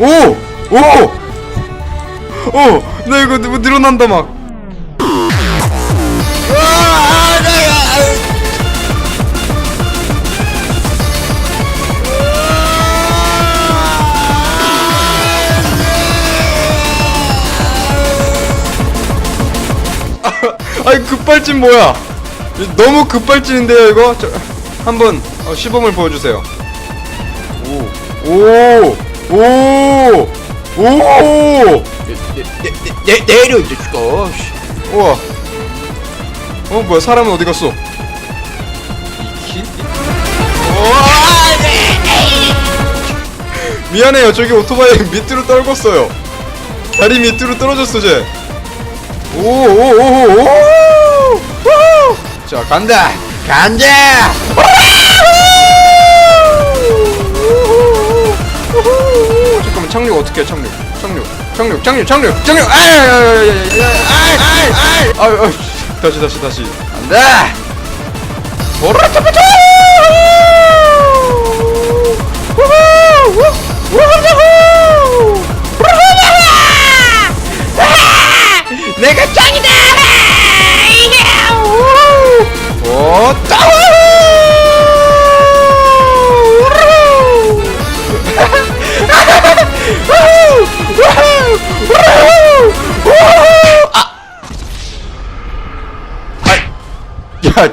오! 오! 오! 나 이거 뭐 늘어난다 막. 아, 아이 급발진 뭐야? 너무 급발진인데요 이거? 저, 한번 어, 시범을 보여주세요. 오, 오, 오, 오, 내, 내, 내, 내 려 이제 죽어. 씨. 우와. 어 뭐야 사람은 어디 갔어? 이키? 미안해요 저기 오토바이 밑으로 떨궜어요. 다리 밑으로 떨어졌어 쟤. 오오오오 오. 자 간다. 간다. 잠깐만 착륙 어떻게 해 착륙 착륙 착륙 착륙 착륙 착륙 아아아아아 다시 다시 다시 안돼 도라타파타 내가 짱이다 야